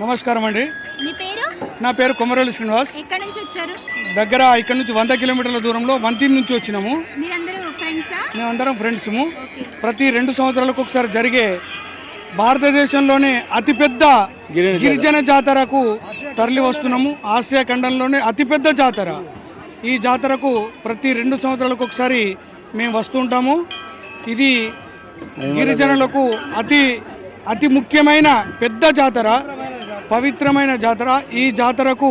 నమస్కారం అండి. మీ పేరు? నా పేరు కొమరవెల్లి శ్రీనివాస్. ఎక్కడి నుంచి వచ్చారు? దగ్గర ఇక్కడ నుంచి వంద కిలోమీటర్ల దూరంలో వంతీన్ నుంచి వచ్చినాము. మేమందరం ఫ్రెండ్స్ము ప్రతి రెండు సంవత్సరాలకు ఒకసారి జరిగే భారతదేశంలోనే అతిపెద్ద గిరిజన జాతరకు తరలి వస్తున్నాము. ఆసియా ఖండంలోనే అతిపెద్ద జాతర. ఈ జాతరకు ప్రతి రెండు సంవత్సరాలకు ఒకసారి మేము వస్తుంటాము ఇది గిరిజనులకు అతి అతి ముఖ్యమైన పెద్ద జాతర పవిత్రమైన జాతర. ఈ జాతరకు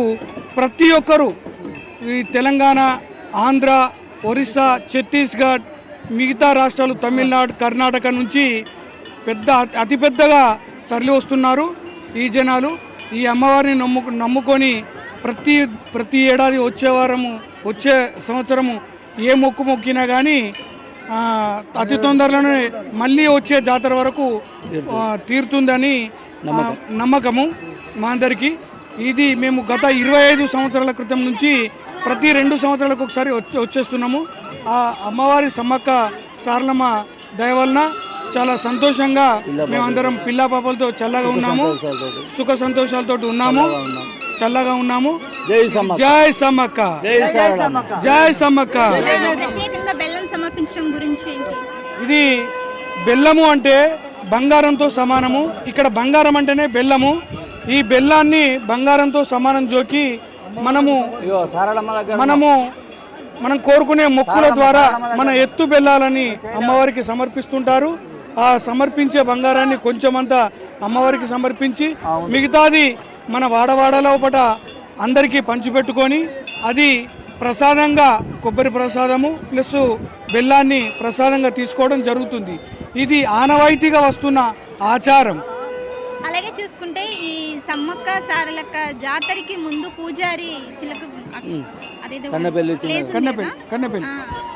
ప్రతి ఒక్కరూ ఈ తెలంగాణ ఆంధ్ర ఒరిస్సా ఛత్తీస్గఢ్ మిగతా రాష్ట్రాలు తమిళనాడు కర్ణాటక నుంచి పెద్ద అతిపెద్దగా తరలి వస్తున్నారు ఈ జనాలు. ఈ అమ్మవారిని నమ్ము నమ్ముకొని ప్రతి ప్రతి ఏడాది వచ్చే వారము వచ్చే సంవత్సరము ఏ మొక్కు మొక్కినా కానీ అతి తొందరలోనే మళ్ళీ వచ్చే జాతర వరకు తీరుతుందని నమ్మకము మా అందరికీ. ఇది మేము గత ఇరవై ఐదు సంవత్సరాల క్రితం నుంచి ప్రతి రెండు సంవత్సరాలకు ఒకసారి వచ్చే వచ్చేస్తున్నాము. ఆ అమ్మవారి సమ్మక్క సారలమ్మ దయ వలన చాలా సంతోషంగా మేమందరం పిల్ల పాపలతో చల్లగా ఉన్నాము. సుఖ సంతోషాలతో ఉన్నాము. చల్లగా ఉన్నాము. జై సమ్మ జై సమ్మక్క. జై సారమ్మ జై సమ్మక్క. సమర్పించడం గురించి ఏంటి? ఇది బెల్లము అంటే బంగారంతో సమానము. ఇక్కడ బంగారం అంటేనే బెల్లము. ఈ బెల్లాన్ని బంగారంతో సమానం జోకి మనము మనము మనం కోరుకునే మొక్కుల ద్వారా మన ఎత్తు బెల్లాలని అమ్మవారికి సమర్పిస్తుంటారు. ఆ సమర్పించే బంగారాన్ని కొంచెమంతా అమ్మవారికి సమర్పించి మిగతాది మన వాడవాడ లోపట అందరికీ పంచిపెట్టుకొని అది ప్రసాదంగా కొబ్బరి ప్రసాదము ప్లస్ బెల్లాన్ని ప్రసాదంగా తీసుకోవడం జరుగుతుంది. ఇది ఆనవాయితీగా వస్తున్న ఆచారం. అలాగే చూసుకుంటే ఈ సమ్మక్క సారలక్క జాతరకి ముందు పూజారి చిలక అదేదో కన్నెపల్లి కన్నెపల్లి? కన్నెపల్లి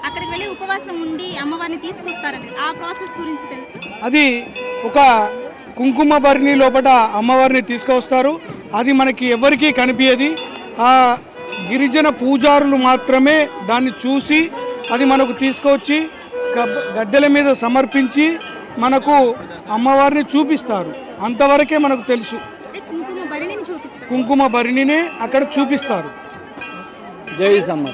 అక్కడికి వెళ్ళి ఉపవాసం ఉండి అమ్మవారిని తీసుకొస్తారని. ఆ ప్రాసెస్ గురించి తెలుసు? అది ఒక కుంకుమ భరణి లోపల అమ్మవారిని తీసుకొస్తారు. అది మనకి ఎవరికీ కనిపించదు ఆ గిరిజన పూజారులు మాత్రమే దాన్ని చూసి అది మనకు తీసుకొచ్చి గద్దెల మీద సమర్పించి మనకు అమ్మవారిని చూపిస్తారు. అంతవరకే మనకు తెలుసు. భరిణిని కుంకుమ భరణినే అక్కడ చూపిస్తారు. జై సమ్మ